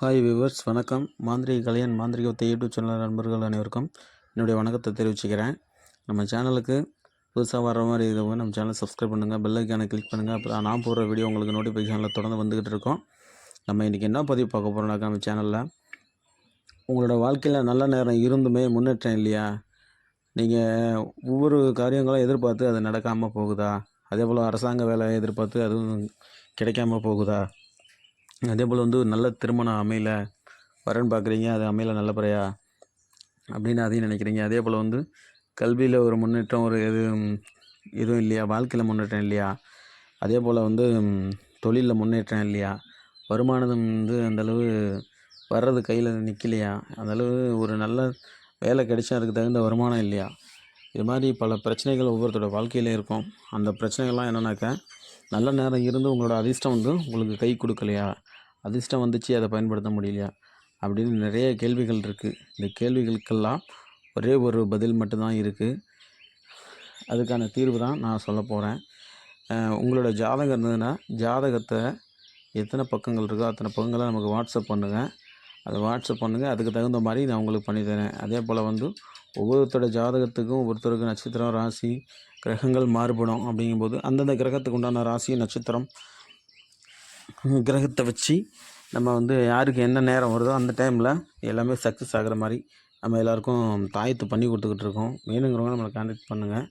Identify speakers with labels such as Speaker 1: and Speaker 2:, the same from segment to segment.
Speaker 1: Hi viewers வணக்கம். மாந்திரிக கலையன் மாந்திரிக ஒத்த யூடியூப் சேனல் நண்பர்கள் அனைவருக்கும் என்னுடைய வணக்கத்தை தெரிவிச்சுக்கிறேன். நம்ம சேனலுக்கு புதுசாக வர மாதிரி இருக்கிறவங்க நம்ம சேனலை சப்ஸ்கிரைப் பண்ணுங்கள் பெல் ஐக்கானை கிளிக் பண்ணுங்கள் அப்புறம் நான் போடுற வீடியோ உங்களுக்கு நோட்டிஃபிகேஷனில் தொடர்ந்து வந்துக்கிட்டு இருக்கோம். நம்ம இன்றைக்கி என்ன பதிவு பார்க்க போகிறோம்னாக்கா நம்ம சேனலில் உங்களோட வாழ்க்கையில் நல்ல நேரம் இருந்துமே முன்னேற்றம் இல்லையா? நீங்கள் ஒவ்வொரு காரியங்களும் எதிர்பார்த்து அது நடக்காமல் போகுதா? அதே போல் அரசாங்க வேலையை எதிர்பார்த்து அதுவும் கிடைக்காம போகுதா? அதே போல் வந்து நல்ல திருமணம் அமையல வரன் பார்க்குறீங்க அது அமையல நல்லபடியா அப்படின்னு அதையும் நினைக்கிறீங்க. அதே போல் வந்து கல்வியில் ஒரு முன்னேற்றம் ஒரு எது எதுவும் இல்லையா? வாழ்க்கையில் முன்னேற்றம் இல்லையா? அதே போல் வந்து தொழிலில் முன்னேற்றம் இல்லையா? வருமானம் வந்து அந்தளவு வர்றது கையில் நிற்கலையா அந்தளவு ஒரு நல்ல வேலை கிடைச்சா அதுக்கு தகுந்த வருமானம் இல்லையா? இது மாதிரி பல பிரச்சனைகள் ஒவ்வொருத்தரோட வாழ்க்கையிலே இருக்கும். அந்த பிரச்சனைகள்லாம் என்னென்னாக்கா நல்ல நேரம் இருந்து உங்களோட அதிர்ஷ்டம் வந்து உங்களுக்கு கை கொடுக்கலையா? அதிர்ஷ்டம் வந்துச்சு அதை பயன்படுத்த முடியலையா? அப்படின்னு நிறைய கேள்விகள் இருக்குது இந்த கேள்விகளுக்கெல்லாம் ஒரே ஒரு பதில் மட்டும்தான் இருக்குது அதுக்கான தீர்வு தான் நான் சொல்ல போகிறேன் உங்களோட ஜாதகம் இருந்ததுன்னா ஜாதகத்தை எத்தனை பக்கங்கள் இருக்கோ அத்தனை பக்கங்களை நமக்கு வாட்ஸ்அப் பண்ணுங்கள் அதை வாட்ஸ்அப் பண்ணுங்கள் அதுக்கு தகுந்த மாதிரி நான் உங்களுக்கு பண்ணித்தரேன் அதே போல் வந்து ஒவ்வொருத்தரோட ஜாதகத்துக்கும் ஒவ்வொருத்தருக்கு நட்சத்திரம் ராசி கிரகங்கள் மாறுபடும் அப்படிங்கும்போது அந்தந்த கிரகத்துக்கு உண்டான ராசி நட்சத்திரம் கிரகத்தை வச்சு நம்ம வந்து யாருக்கு என்ன நேரம் வருதோ அந்த டைமில் எல்லாமே சக்ஸஸ் ஆகிற மாதிரி நம்ம எல்லாருக்கும் தாயத்து பண்ணி கொடுத்துக்கிட்டு இருக்கோம். வேணுங்கிறவங்க நம்மளை கான்டாக்ட் பண்ணுங்கள்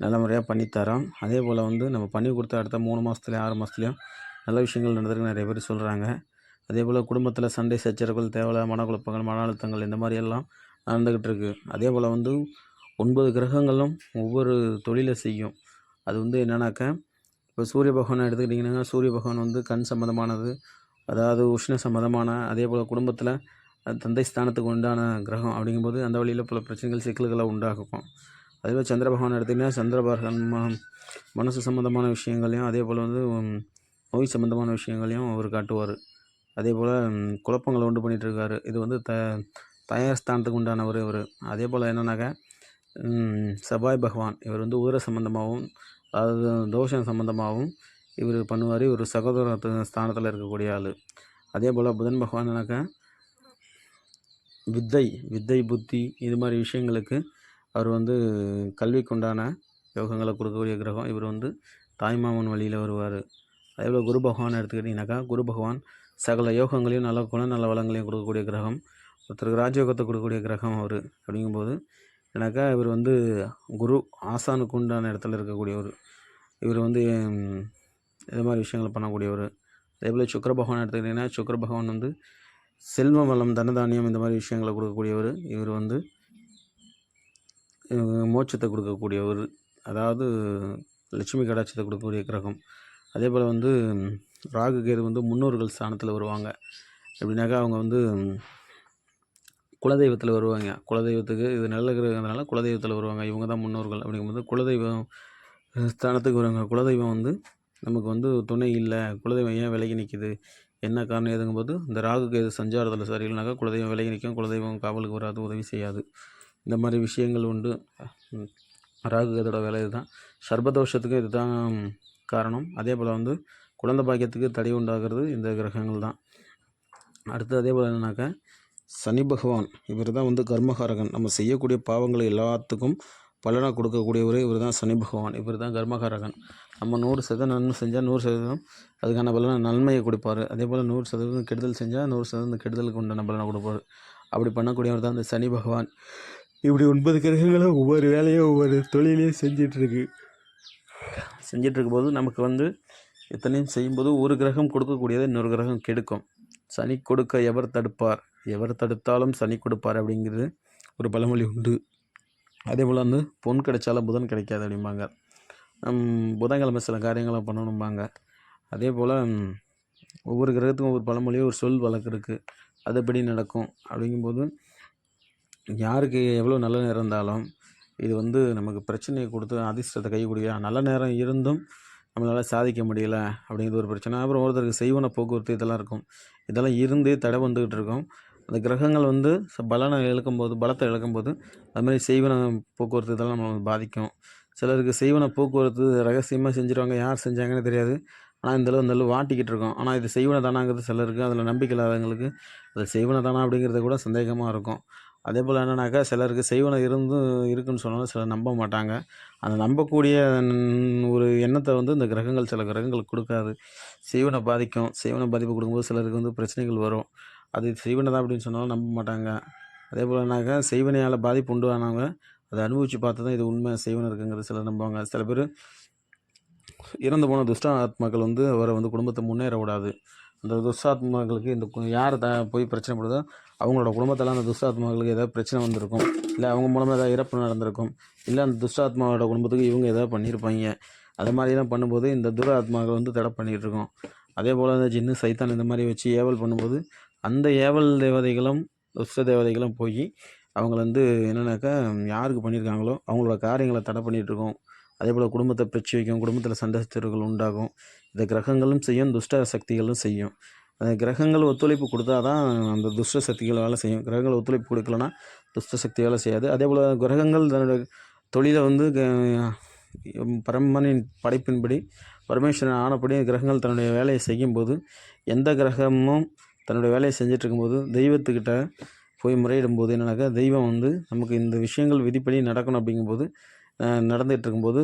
Speaker 1: நல்ல முறையாக பண்ணித்தரோம் அதே போல் வந்து நம்ம பண்ணி கொடுத்த அடுத்த மூணு மாதத்துலேயும் ஆறு மாதத்துலேயும் நல்ல விஷயங்கள் நடந்திருக்கு நிறைய பேர் சொல்கிறாங்க அதே போல் குடும்பத்தில் சண்டை சச்சரவுகள் தேவையில்ல மனக்குழப்பங்கள் மன அழுத்தங்கள் இந்த மாதிரி எல்லாம் நடந்துக்கிட்டு இருக்குது அதே போல் வந்து ஒன்பது கிரகங்களும் ஒவ்வொரு தொழிலை செய்யும். அது வந்து என்னன்னாக்கா இப்போ சூரிய பகவானை எடுத்துக்கிட்டிங்கன்னா சூரிய பகவான் வந்து கண் சம்மந்தமானது அதாவது உஷ்ண சம்மந்தமான அதே போல் குடும்பத்தில் தந்தை ஸ்தானத்துக்கு உண்டான கிரகம் அப்படிங்கும்போது அந்த வழியில் பல பிரச்சனைகள் சிக்கல்களை உண்டாகும். அதே போல் சந்திர பகவான் எடுத்திங்கன்னா சந்திர பகவான் ம- மனசு சம்மந்தமான விஷயங்களையும் அதே போல் வந்து நோய் சம்மந்தமான விஷயங்களையும் அவர் காட்டுவார். அதே போல் குழப்பங்களை உண்டு பண்ணிகிட்டு இருக்காரு. இது வந்து த தயார் ஸ்தானத்துக்கு உண்டானவர் இவர். அதே போல் என்னென்னாக்கா செவ்வாய் பகவான். இவர் வந்து உதிர சம்மந்தமாகவும் அதாவது தோஷம் சம்மந்தமாகவும் இவர் பண்ணுவார். இவர் சகோதர ஸ்தானத்தில் இருக்கக்கூடிய ஆள். அதே போல் புதன் பகவான்னாக்கா வித்தை வித்தை புத்தி இது மாதிரி விஷயங்களுக்கு அவர் வந்து கல்விக்குண்டான யோகங்களை கொடுக்கக்கூடிய கிரகம். இவர் வந்து தாய்மாமன் வழியில் வருவார். அதே போல் குரு பகவான் எடுத்துக்கிட்டிங்கனாக்கா குரு பகவான் சகல யோகங்களையும் நல்ல குண நல்ல வளங்களையும் கொடுக்கக்கூடிய கிரகம். ஒருத்தருக்கு ராஜயோகத்தை கொடுக்கக்கூடிய கிரகம் அவர். அப்படிங்கும்போது ஏன்னாக்கா இவர் வந்து குரு ஆசானுக்கு உண்டான இடத்துல இருக்கக்கூடியவர். இவர் வந்து இது மாதிரி விஷயங்கள் பண்ணக்கூடியவர். அதேபோல் சுக்கர பகவான் எடுத்துக்கிட்டிங்கன்னா சுக்கர பகவான் வந்து செல்வ வளம் தனதானியம் இந்த மாதிரி விஷயங்களை கொடுக்கக்கூடியவர். இவர் வந்து மோட்சத்தை கொடுக்கக்கூடியவர். அதாவது லட்சுமி கடாட்சத்தை கொடுக்கக்கூடிய கிரகம். அதே போல் வந்து ராகு கேது வந்து முன்னோர்கள் ஸ்தானத்தில் வருவாங்க. எப்படின்னாக்கா அவங்க வந்து குலதெய்வத்தில் வருவாங்க. குலதெய்வத்துக்கு இது நல்ல கிரகங்கிறதுனால குலதெய்வத்தில் வருவாங்க. இவங்க தான் முன்னோர்கள் அப்படிங்கும்போது குலதெய்வம் ஸ்தானத்துக்கு வருவாங்க. குலதெய்வம் வந்து நமக்கு வந்து துணை இல்லை. குலதெய்வம் ஏன் விலகி நிற்கிது என்ன காரணம் எதுங்கும்போது இந்த ராகு எது சஞ்சாரத்தில் சரியில்லைனாக்கா குலதெய்வம் விலகி நிற்கும் குலதெய்வம் காவலுக்கு வராது உதவி செய்யாது. இந்த மாதிரி விஷயங்கள் உண்டு. ராகு கேதோட வேலை இதுதான். சர்பதோஷத்துக்கு இதுதான் காரணம். அதே போல் வந்து குழந்தை பாக்கியத்துக்கு தடை உண்டாகிறது இந்த கிரகங்கள் தான். அடுத்து அதே போல் என்னன்னாக்கா சனி பகவான் இவர் தான் வந்து கர்மகாரகன். நம்ம செய்யக்கூடிய பாவங்கள் எல்லாத்துக்கும் பலனாக கொடுக்கக்கூடியவர் இவர் தான் சனி பகவான். இவர் தான் கர்மகாரகன். நம்ம நூறு சதவீதம் நன்மை செஞ்சால் நூறு சதவீதம் அதுக்கான பலனை நன்மையை கொடுப்பார். அதே போல் நூறு சதவீதம் கெடுதல் செஞ்சால் நூறு சதவீதம் கெடுதலுக்கு உண்டான பலனை கொடுப்பார். அப்படி பண்ணக்கூடியவர் தான் இந்த சனி பகவான். இப்படி ஒன்பது கிரகங்களும் ஒவ்வொரு வேலையும் ஒவ்வொரு தொழிலையும் செஞ்சிட்ருக்கு. செஞ்சிட்டு இருக்கும்போது நமக்கு வந்து இத்தனையும் செய்யும்போது ஒரு கிரகம் கொடுக்கக்கூடியதை இன்னொரு கிரகம் கெடுக்கும். சனி கொடுக்க எவர் தடுப்பார்? எவர் தடுத்தாலும் சனி கொடுப்பார் அப்படிங்கிறது ஒரு பழமொழி உண்டு. அதே போல் வந்து பொன் கிடைச்சாலும் புதன் கிடைக்காது அப்படிம்பாங்க. புதன்கிழமை சில காரியங்களை பண்ணணும்பாங்க. அதே போல் ஒவ்வொரு கிரகத்துக்கும் ஒவ்வொரு பழமொழியும் ஒரு சொல் வழக்கு இருக்குது அதுபடி நடக்கும் அப்படிங்கும்போது யாருக்கு எவ்வளோ நல்ல நேரம் இருந்தாலும் இது வந்து நமக்கு பிரச்சனையை கொடுத்து அதிர்ஷ்டத்தை கை கொடுக்க நல்ல நேரம் இருந்தும் நம்மளால் சாதிக்க முடியல அப்படிங்கிறது ஒரு பிரச்சனை. அப்புறம் ஒருத்தருக்கு செய்வன போக்குவரத்து இதெல்லாம் இருக்கும். இதெல்லாம் இருந்தே தடை வந்துக்கிட்டு இருக்கும். அந்த கிரகங்கள் வந்து ச- பலனை இழக்கும்போது பலத்தை இழக்கும்போது அது மாதிரி செய்வன போக்குவரத்து இதெல்லாம் நம்ம பாதிக்கும். சிலருக்கு செய்வன போக்குவரத்து ரகசியமாக செஞ்சுருவாங்க யார் செஞ்சாங்கன்னு தெரியாது. ஆனால் இந்த அளவு இந்த அளவு வாட்டிக்கிட்டு இருக்கோம். ஆனால் இது செய்வன தானாங்கிறது சிலருக்கு அதில் நம்பிக்கை இல்லாதவங்களுக்கு. அது செய்வன தானா அப்படிங்கிறது கூட சந்தேகமாக இருக்கும். அதே போல் என்னன்னாக்கா சிலருக்கு செய்வன இருந்தும் இருக்குன்னு சொன்னாலும் சிலர் நம்ப மாட்டாங்க. அந்த நம்பக்கூடிய ஒரு எண்ணத்தை வந்து இந்த கிரகங்கள் சில கிரகங்கள் கொடுக்காது. செய்வனை பாதிக்கும். செய்வனை பாதிப்பு கொடுக்கும்போது சிலருக்கு வந்து பிரச்சனைகள் வரும். அது செய்வனை தான் அப்படின்னு சொன்னாலும் நம்ப மாட்டாங்க. அதே போலனாக்கா செய்வனையால் பாதிப்பு உண்டு ஆனவங்க அதை அனுபவித்து பார்த்து தான் இது உண்மை செய்வன இருக்குங்கிறது சிலர் நம்புவாங்க. சில பேர் இறந்து போன துஷ்ட ஆத்மாக்கள் வந்து அவரை வந்து குடும்பத்தை முன்னேற விடாது. அந்த துஷ்டாத்மாக்களுக்கு இந்த யார் த போய் பிரச்சனை படுதோ அவங்களோட குடும்பத்தெல்லாம் அந்த துஷ்டாத்மாக்களுக்கு ஏதாவது பிரச்சனை வந்திருக்கும். இல்லை அவங்க மூலமாக ஏதாவது இறப்பு நடந்திருக்கும். இல்லை அந்த துஷ்டாத்மாவோட குடும்பத்துக்கு இவங்க ஏதாவது பண்ணியிருப்பாங்க. அது மாதிரிலாம் பண்ணும்போது இந்த துர ஆத்மாக்கள் வந்து தடை பண்ணிகிட்ருக்கோம் அதே போல் இந்த ஜின்னு சைத்தான் இந்த மாதிரி வச்சு ஏவல் பண்ணும்போது அந்த ஏவல் தேவதைகளும் துஷ்ட தேவதைகளும் போய் அவங்கள வந்து என்னன்னாக்கா யாருக்கு பண்ணியிருக்காங்களோ அவங்களோட காரியங்களை தடை பண்ணிகிட்டு இருக்கோம் அதே போல் குடும்பத்தை பிரித்து வைக்கும் குடும்பத்தில் சண்டை சச்சரவுகள் உண்டாகும். இந்த கிரகங்களும் செய்யும் துஷ்ட சக்திகளும் செய்யும். அந்த கிரகங்கள் ஒத்துழைப்பு கொடுத்தா தான் அந்த துஷ்ட சக்திகள் வேலை செய்யும். கிரகங்கள் ஒத்துழைப்பு கொடுக்கலனா துஷ்ட சக்தி வேலை செய்யாது. அதே போல் கிரகங்கள் தன்னோட தொழிலை வந்து க- பரமனின் படைப்பின்படி பரமேஸ்வரன் ஆனப்படி கிரகங்கள் தன்னுடைய வேலையை செய்யும்போது எந்த கிரகமும் தன்னுடைய வேலையை செஞ்சுட்டு இருக்கும்போது தெய்வத்துக்கிட்ட போய் முறையிடும்போது என்னென்னாக்கா தெய்வம் வந்து நமக்கு இந்த விஷயங்கள் விதிப்படி நடக்கணும் அப்படிங்கும்போது நடந்துகிட்டு இருக்கும்போது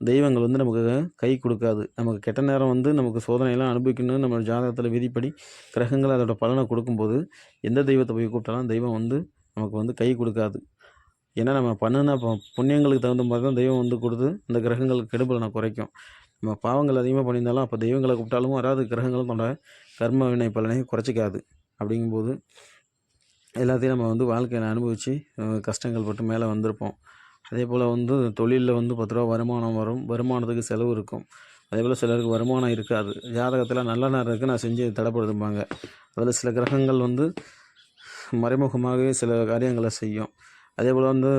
Speaker 1: தெய்வங்கள் வந்து நமக்கு கை கொடுக்காது. நமக்கு கெட்ட நேரம் வந்து நமக்கு சோதனையெல்லாம் அனுபவிக்கணும்னு நம்ம ஜாதகத்தில் விதிப்படி கிரகங்கள் அதோட பலனை கொடுக்கும்போது எந்த தெய்வத்தை போய் கூப்பிட்டாலும் தெய்வம் வந்து நமக்கு வந்து கை கொடுக்காது. ஏன்னா நம்ம பண்ணின இப்போ புண்ணியங்களுக்கு தகுந்த மாதிரி தான் தெய்வம் வந்து கொடுத்து இந்த கிரகங்களுக்கு கெடுபலனை குறைக்கும். நம்ம பாவங்கள் அதிகமாக பண்ணியிருந்தாலும் அப்போ தெய்வங்களை கூப்பிட்டாலும் வராது. கிரகங்களும் தன்னோட கர்ம வினை பலனை குறைச்சிக்காது. அப்படிங்கும்போது எல்லாத்தையும் நம்ம வந்து வாழ்க்கையில் அனுபவித்து கஷ்டங்கள் பட்டு மேலே வந்திருப்போம். அதே போல் வந்து தொழிலில் வந்து பத்து ரூபா வருமானம் வரும். வருமானத்துக்கு செலவு இருக்கும். அதே போல் சிலருக்கு வருமானம் இருக்காது. ஜாதகத்தில் நல்ல நேரம் இருக்குது நான் செஞ்சு தடைப்படுதும்பாங்க அதில் சில கிரகங்கள் வந்து மறைமுகமாகவே சில காரியங்களை செய்யும். அதே போல் வந்து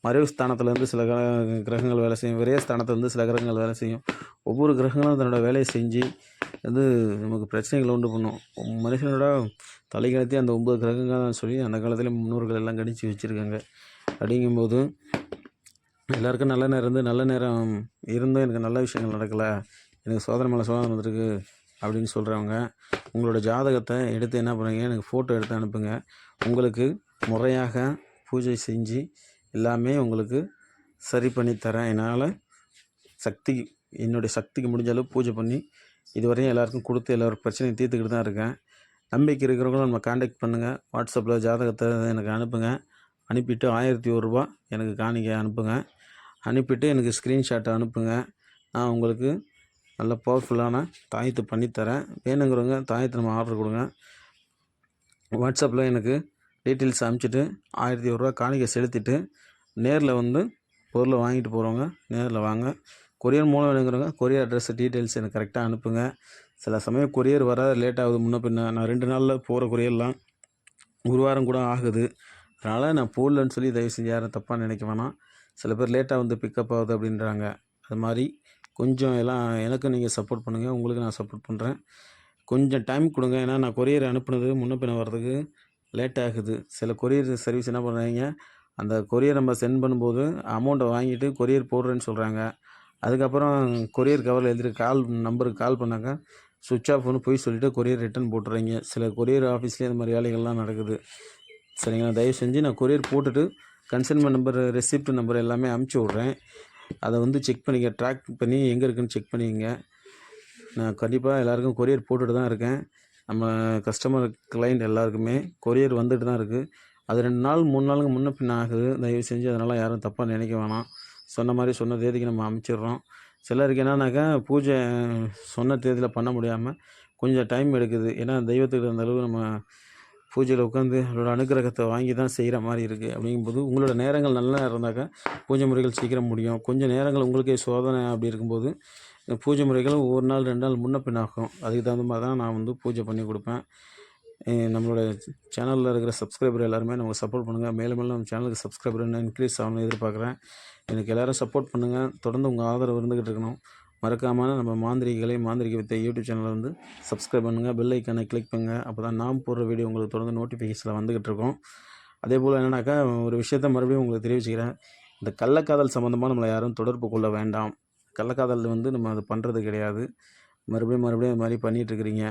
Speaker 1: மறைவு ஸ்தானத்துலேருந்து சில கிர- கிரகங்கள் வேலை செய்யும் விரைய ஸ்தானத்துலேருந்து சில கிரகங்கள் வேலை செய்யும். ஒவ்வொரு கிரகங்களும் தன்னோட வேலையை செஞ்சு வந்து நமக்கு பிரச்சனைகளை உண்டு பண்ணும். மனுஷனோட தலைக்கணத்தி அந்த ஒம்பது கிரகங்கள் சொல்லி அந்த காலத்தில் முன்னோர்கள் எல்லாம் கணிச்சு வச்சுருக்காங்க. அப்படிங்கும்போது எல்லாருக்கும் நல்ல நேரம் இருந்து நல்ல நேரம் இருந்தும் எனக்கு நல்ல விஷயங்கள் நடக்கலை. எனக்கு சோதனை மேலே சோதனை வந்திருக்கு அப்படின்னு சொல்கிறவங்க உங்களோட ஜாதகத்தை எடுத்து என்ன பண்ணுங்க எனக்கு ஃபோட்டோ எடுத்து அனுப்புங்க. உங்களுக்கு முறையாக பூஜை செஞ்சு எல்லாமே உங்களுக்கு சரி பண்ணி தரேன். என்னால் சக்தி என்னுடைய சக்திக்கு முடிஞ்ச அளவு பூஜை பண்ணி இதுவரையும் எல்லாருக்கும் கொடுத்து எல்லாரும் பிரச்சனையும் தீர்த்துக்கிட்டு தான் இருக்கேன். நம்பிக்கை இருக்கிறவங்களும் நம்ம காண்டாக்ட் பண்ணுங்கள் வாட்ஸ்அப்பில் ஜாதகத்தை எனக்கு அனுப்புங்க. அனுப்பிட்டு ஆயிரத்தி ஒருரூபா எனக்கு காணிக்கை அனுப்புங்க. அனுப்பிட்டு எனக்கு ஸ்க்ரீன்ஷாட்டை அனுப்புங்க. நான் உங்களுக்கு நல்ல பவர்ஃபுல்லான தாயத்தை பண்ணித்தரேன். வேணுங்கிறவங்க தாயத்தை நம்ம ஆர்டர் கொடுங்க. வாட்ஸ்அப்பில் எனக்கு டீட்டெயில்ஸ் அனுப்பிச்சிட்டு ஆயிரத்தி ஒரு ரூபா காணிக்கை செலுத்திட்டு நேரில் வந்து பொருளை வாங்கிட்டு போகிறவங்க நேரில் வாங்க. கொரியர் மூலம் வேணுங்கிறவங்க கொரியர் அட்ரஸ் டீட்டெயில்ஸ் எனக்கு கரெக்டாக அனுப்புங்க. சில சமயம் கொரியர் வர லேட் ஆகுது. முன்ன பின்ன நான் ரெண்டு நாளில் போகிற கொரியர்லாம் ஒரு வாரம் கூட ஆகுது. அதனால் நான் போடலன்னு சொல்லி தயவு செஞ்சு யாரும் தப்பாக நினைக்க வேணாம். சில பேர் லேட்டாக வந்து பிக்கப் ஆகுது அப்படின்றாங்க. அது மாதிரி கொஞ்சம் எல்லாம் எனக்கும் நீங்கள் சப்போர்ட் பண்ணுங்கள் உங்களுக்கு நான் சப்போர்ட் பண்ணுறேன் கொஞ்சம் டைம் கொடுங்க. ஏன்னா நான் கொரியர் அனுப்புனது முன்ன பின்ன வர்றதுக்கு லேட் ஆகுது சில கொரியர் சர்வீஸ் என்ன பண்ணுறாங்க அந்த கொரியர் நம்ம சென்ட் பண்ணும்போது அமௌண்ட்டை வாங்கிட்டு கொரியர் போடுறேன்னு சொல்கிறாங்க அதுக்கப்புறம் கொரியர் கவரில் எழுதிட்டு கால் நம்பருக்கு கால் பண்ணாக்கா சுவிட்ச் ஆஃப்னு போய் சொல்லிவிட்டு கொரியர் ரிட்டன் போட்டுறீங்க. சில கொரியர் ஆஃபீஸ்லேயே இந்த மாதிரி வேலைகள்லாம் நடக்குது. சரிங்களா? தயவு செஞ்சு நான் கொரியர் போட்டுட்டு கன்சல்மெண்ட் நம்பர் ரெசிப்ட் நம்பர் எல்லாமே அமுச்சு விட்றேன். அதை வந்து செக் பண்ணிக்க ட்ராக் பண்ணி எங்கே இருக்குன்னு செக் பண்ணிக்கங்க. நான் கண்டிப்பாக எல்லாருக்கும் கொரியர் போட்டுட்டு தான் இருக்கேன். நம்ம கஸ்டமர் கிளைண்ட் எல்லாருக்குமே கொரியர் வந்துட்டு தான் இருக்குது அது ரெண்டு நாள் மூணு நாளுக்கு முன்ன பின்ன ஆகுது. தயவு செஞ்சு அதனால் யாரும் தப்பாக நினைக்க வேணாம். சொன்ன மாதிரி சொன்ன தேதிக்கு நம்ம அமுச்சிடுறோம். சிலருக்கு என்னன்னாக்கா பூஜை சொன்ன தேதியில் பண்ண முடியாமல் கொஞ்சம் டைம் எடுக்குது. ஏன்னா தெய்வத்துக்கு அந்த அளவு நம்ம பூஜையில் உட்காந்து அவரோட அனுகிரகத்தை வாங்கி தான் செய்கிற மாதிரி இருக்குது அப்படிங்கும்போது உங்களோட நேரங்கள் நல்லா இருந்தாக்கா பூஜை முறைகள் சீக்கிரம் முடியும். கொஞ்சம் நேரங்கள் உங்களுக்கே சோதனை அப்படி இருக்கும்போது இந்த பூஜை முறைகள் ஒவ்வொரு நாள் ரெண்டு நாள் முன்ன பின்ன ஆகும். அதுக்கு தகுந்த மாதிரி தான் நான் வந்து பூஜை பண்ணி கொடுப்பேன். நம்மளோட சேனலில் இருக்கிற சப்ஸ்கிரைபர் எல்லாருமே நமக்கு சப்போர்ட் பண்ணுங்கள் மேலும் மேலும் நம்ம சேனலுக்கு சப்ஸ்கிரைபர் இன்னும் இன்க்ரீஸ் ஆகணும்னு எதிர்பார்க்குறேன். எனக்கு எல்லோரும் சப்போர்ட் பண்ணுங்கள் தொடர்ந்து உங்கள் ஆதரவு இருந்துக்கிட்டு இருக்கணும். மறக்காமல் நம்ம மாந்திரிகளை மாந்திரிக வித்தை யூடியூப் சேனலை வந்து சப்ஸ்கிரைப் பண்ணுங்கள் பெல் ஐக்கானை கிளிக் பண்ணுங்கள் அப்போ தான் நாம் போடுற வீடியோ உங்களுக்கு தொடர்ந்து நோட்டிஃபிகேஷனில் வந்துக்கிட்டு இருக்கும். அதே போல் என்னன்னாக்கா ஒரு விஷயத்த மறுபடியும் உங்களுக்கு தெரிவிச்சுக்கிறேன். இந்த கள்ளக்காதல் சம்மந்தமாக நம்மளை யாரும் தொடர்பு கொள்ள வேண்டாம். கள்ளக்காதல் வந்து நம்ம அது பண்ணுறது கிடையாது. மறுபடியும் மறுபடியும் அது மாதிரி பண்ணிகிட்ருக்குறீங்க